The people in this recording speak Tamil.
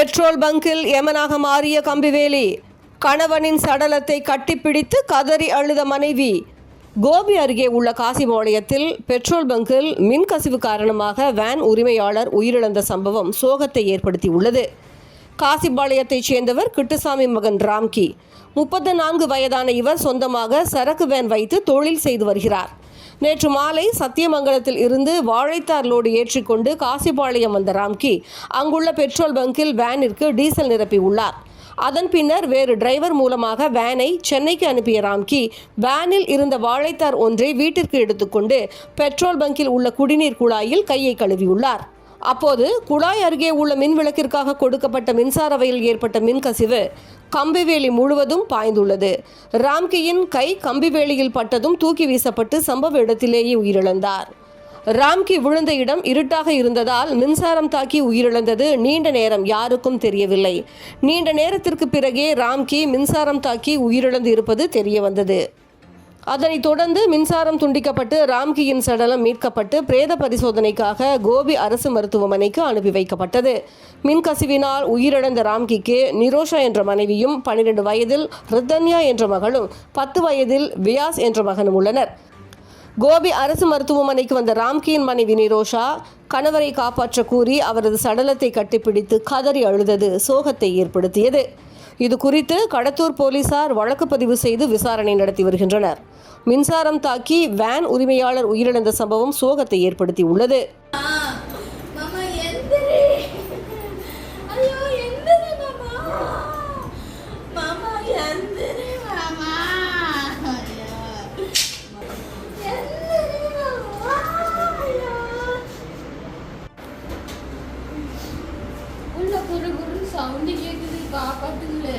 பெட்ரோல் பங்கில் எமனாக மாறிய கம்பிவேலி கணவனின் சடலத்தை கட்டிப்பிடித்து கதறி அழுத மனைவி. கோபி அருகே உள்ள காசிபாளையத்தில் பெட்ரோல் பங்கில் மின்கசிவு காரணமாக வேன் உரிமையாளர் உயிரிழந்த சம்பவம் சோகத்தை ஏற்படுத்தியுள்ளது. காசிபாளையத்தைச் சேர்ந்தவர் கிட்டுசாமி மகன் ராம்கி. முப்பத்து நான்கு வயதான இவர் சொந்தமாக சரக்கு வேன் வைத்து தொழில் செய்து வருகிறார். நேற்று மாலை சத்தியமங்கலத்தில் இருந்து வாழைத்தார் லோடு ஏற்றிக்கொண்டு காசிபாளையம் வந்த ராம்கி அங்குள்ள பெட்ரோல் பங்கில் வேனிற்கு டீசல் நிரப்பி உள்ளார் அதன் பின்னர் வேறு டிரைவர் மூலமாக வேனை சென்னைக்கு அனுப்பிய ராம்கி வேனில் இருந்த வாழைத்தார் ஒன்றை வீட்டிற்கு எடுத்துக்கொண்டு பெட்ரோல் பங்கில் உள்ள குடிநீர் குழாயில் கையை கழுவியுள்ளார். அப்போது குழாய் அருகே உள்ள மின் விளக்கிற்காக கொடுக்கப்பட்ட மின்சார வயலில் ஏற்பட்ட மின்கசிவு கம்பிவேலி முழுவதும் பாய்ந்துள்ளது. ராம்கியின் கை கம்பிவேலியில் பட்டதும் தூக்கி வீசப்பட்டு சம்பவ இடத்திலேயே உயிரிழந்தார். ராம்கி விழுந்த இடம் இருட்டாக இருந்ததால் மின்சாரம் தாக்கி உயிரிழந்தது நீண்ட நேரம் யாருக்கும் தெரியவில்லை. நீண்ட நேரத்திற்கு பிறகே ராம்கி மின்சாரம் தாக்கி உயிரிழந்து இருப்பது தெரிய வந்தது அதனைத் தொடர்ந்து மின்சாரம் துண்டிக்கப்பட்டு ராம்கியின் சடலம் மீட்கப்பட்டு பிரேத பரிசோதனைக்காக கோபி அரசு மருத்துவமனைக்கு அனுப்பி வைக்கப்பட்டது. மின்கசிவினால் உயிரிழந்த ராம்கிக்கு நிரோஷா என்ற மனைவியும் பன்னிரண்டு வயதில் ரித்தன்யா என்ற மகளும் பத்து வயதில் வியாஸ் என்ற மகனும் உள்ளனர். கோபி அரசு மருத்துவமனைக்கு வந்த ராம்கியின் மனைவி நிரோஷா கணவரை காப்பாற்ற கூறி அவரது சடலத்தை கட்டிப்பிடித்து கதறி அழுதது சோகத்தை ஏற்படுத்தியது. இது குறித்து கடத்தூர் போலீசார் வழக்கு பதிவு செய்து விசாரணை நடத்தி வருகின்றனர். மின்சாரம் தாக்கி வேன் உரிமையாளர் உயிரிழந்த சம்பவம் சோகத்தை ஏற்படுத்தி உள்ளது சவுண்ட் கேக்குது. కాపాడుతుందిలే